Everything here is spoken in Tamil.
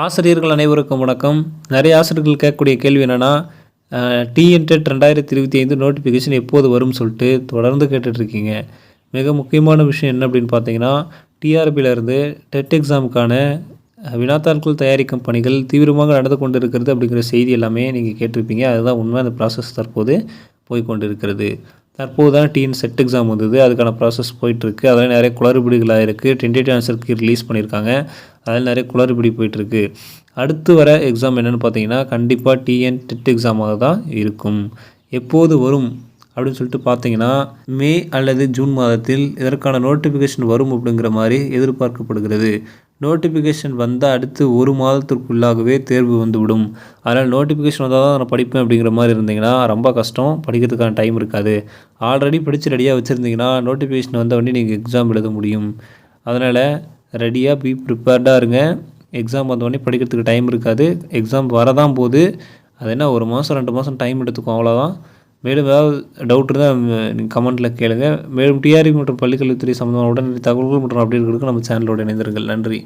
ஆசிரியர்கள் அனைவருக்கும் வணக்கம். நிறைய ஆசிரியர்கள் கேட்கக்கூடிய கேள்வி என்னென்னா டிஎன்டெட் ரெண்டாயிரத்தி இருபத்தி ஐந்து நோட்டிஃபிகேஷன் எப்போது வரும்னு சொல்லிட்டு தொடர்ந்து கேட்டுட்ருக்கீங்க மிக முக்கியமான விஷயம் என்ன அப்படின்னு பார்த்தீங்கன்னா டிஆர்பியிலேருந்து டெட் எக்ஸாமுக்கான வினாத்தாள்கள் தயாரிக்கும் பணிகள் தீவிரமாக நடந்து கொண்டு இருக்கிறது அப்படிங்கிற செய்தி எல்லாமே நீங்கள் கேட்டிருப்பீங்க. அதுதான் உண்மை. அந்த ப்ராசஸ் தற்போது போய் இருக்கிறது தற்போது தான் டிஎன் செட் எக்ஸாம் வந்தது. அதுக்கான ப்ராசஸ் போயிட்டுருக்கு அதெல்லாம் நிறைய குளறுபடிகளாக இருக்குது டென்டேட்டிவ் ஆன்சருக்கு ரிலீஸ் பண்ணியிருக்காங்க. அதில் நிறைய குளறுபடி போயிட்டுருக்கு. அடுத்து வர எக்ஸாம் என்னென்னு பார்த்தீங்கன்னா கண்டிப்பாக டிஎன் டெட் எக்ஸாமாக தான் இருக்கும். எப்போது வரும் அப்படின்னு சொல்லிட்டு பார்த்தீங்கன்னா மே அல்லது ஜூன் மாதத்தில் இதற்கான நோட்டிஃபிகேஷன் வரும் அப்படிங்கிற மாதிரி எதிர்பார்க்கப்படுகிறது. நோட்டிஃபிகேஷன் வந்தால் அடுத்து ஒரு மாதத்திற்குள்ளாகவே தேர்வு வந்துவிடும். அதனால் நோட்டிஃபிகேஷன் வந்தால் தான் நான் படிப்பேன் அப்படிங்கிற மாதிரி இருந்தீங்கன்னா ரொம்ப கஷ்டம். படிக்கிறதுக்கான டைம் இருக்காது. ஆல்ரெடி படித்து ரெடியாக வச்சுருந்தீங்கன்னா நோட்டிஃபிகேஷன் வந்த உடனே நீங்கள் எக்ஸாம் எழுத முடியும். அதனால் ரெடியாக பி ப்ரிப்பேர்டாக இருங்க. எக்ஸாம் வந்தோடனே படிக்கிறதுக்கு டைம் இருக்காது. எக்ஸாம் வரதான் போகுது. அது என்ன ஒரு மாதம் ரெண்டு மாதம் டைம் எடுத்துக்கும் அவ்வளோதான் மேலும் ஏதாவது டவுட் இருந்தால் நீங்கள் கமெண்ட்டில் கேளுங்கள் மேலும் டிஆர்பி மற்றும் பள்ளிக்கல்வித்துறை சம்மந்தமான உடனடி தகவல்கள் மற்றும் அப்டேட்களுக்கு நம்ம சேனலோட இணைந்திருங்கள். நன்றி.